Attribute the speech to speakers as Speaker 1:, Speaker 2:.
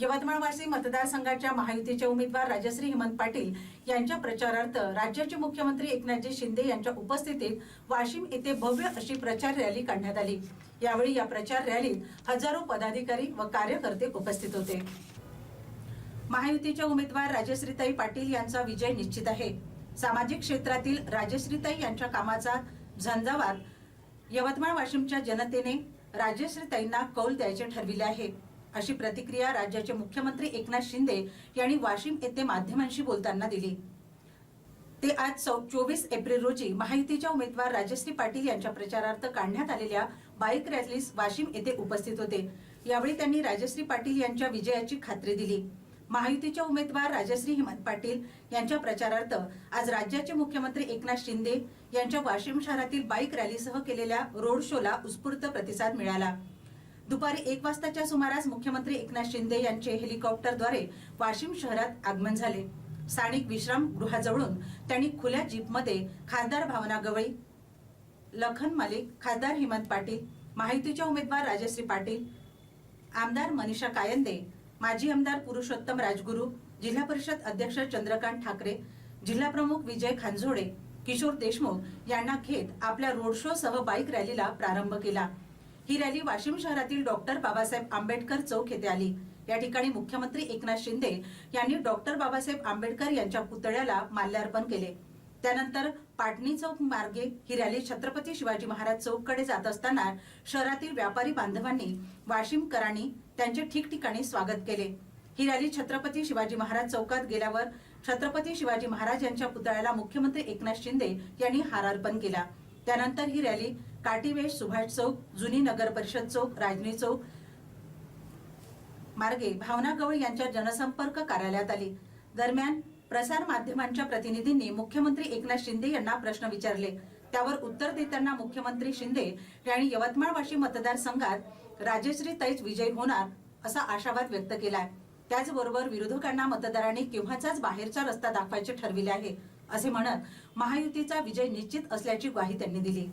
Speaker 1: यवतमाळवासी मतदारसंघाच्या महायुतीचे उमेदवार राजश्री हेमंत पाटील यांच्या प्रचारार्थ राज्याचे मुख्यमंत्री एकनाथजी शिंदे यांच्या उपस्थितीत वाशिम येथे भव्य अशी प्रचार रॅली काढण्यात आली. यावेळी या प्रचार रॅलीत हजारो पदाधिकारी व कार्यकर्ते उपस्थित होते. महायुतीच्या उमेदवार राजश्रीताई पाटील यांचा विजय निश्चित आहे. सामाजिक क्षेत्रातील राजश्रीताई यांच्या कामाचा झंझावात यवतमाळ वाशिमच्या जनतेने राजश्रीताईंना कौल द्यायचे ठरविले आहे. अशी प्रतिक्रिया राज्याचे मुख्यमंत्री एकनाथ शिंदे यांनी वाशिम येथे माध्यमांशी बोलताना दिली. ते आज चोवीस एप्रिल रोजी महायुतीच्या उमेदवार राजश्री पाटील यांच्या प्रचारार्थ काढण्यात आलेल्या बाईक रॅलीस वाशिम येथे उपस्थित होते. यावेळी त्यांनी राजश्री पाटील यांच्या विजयाची खात्री दिली. महायुतीच्या उमेदवार राजश्री हेमंत पाटील यांच्या प्रचारार्थ आज राज्याचे मुख्यमंत्री एकनाथ शिंदे यांच्या वाशिम शहरातील बाईक रॅलीसह केलेल्या रोड शोला उत्स्फूर्त प्रतिसाद मिळाला. दुपारी एक वाजताच्या सुमारास मुख्यमंत्री एकनाथ शिंदे यांचे हेलिकॉप्टरद्वारे वाशिम शहरात आगमन झाले. स्थानिक विश्रामगृहाजवळून त्यांनी खुल्या जीपमध्ये खासदार भावना गवळी लखन मलिक खासदार हेमंत पाटील माहितीच्या उमेदवार राजश्री पाटील आमदार मनीषा कायंदे माजी आमदार पुरुषोत्तम राजगुरू जिल्हा परिषद अध्यक्ष चंद्रकांत ठाकरे जिल्हा प्रमुख विजय खानझोडे किशोर देशमुख यांना घेत आपल्या रोड शो सह बाईक रॅलीला प्रारंभ केला. ही रॅली वाशिम शहरातील डॉक्टर बाबासाहेब आंबेडकर चौक येथे आली. या ठिकाणी मुख्यमंत्री एकनाथ शिंदे यांनी डॉक्टर बाबासाहेब आंबेडकर यांच्या पुतळ्याला माल्यार्पण केले. त्यानंतर पाटणी चौक मार्गे ही रॅली छत्रपती शिवाजी महाराज चौककडे जात असताना शहरातील व्यापारी बांधवांनी वाशिमकरांनी त्यांचे ठिकठिकाणी स्वागत केले. ही रॅली छत्रपती शिवाजी महाराज चौकात गेल्यावर छत्रपती शिवाजी महाराज यांच्या पुतळ्याला मुख्यमंत्री एकनाथ शिंदे यांनी हार अर्पण केला. त्यानंतर ही रॅली काटीवेश सुभाष चौक जुनी नगर परिषद चौक राजनी चौक. मार्गे भावना गवळ यांच्या जनसंपर्क कार्यालयात आली. दरम्यान प्रसार माध्यमांच्या प्रतिनिधींनी मुख्यमंत्री एकनाथ शिंदे यांना प्रश्न विचारले. त्यावर उत्तर देताना मुख्यमंत्री शिंदे यांनी यवतमाळ वाशी मतदारसंघात राजश्री तैच विजयी होणार असा आशावाद व्यक्त केलाय. त्याचबरोबर विरोधकांना मतदारांनी केव्हाचाच बाहेरचा रस्ता दाखवायचे ठरविले आहे असे म्हणत महायुतीचा विजय निश्चित असल्याची ग्वाही त्यांनी दिली.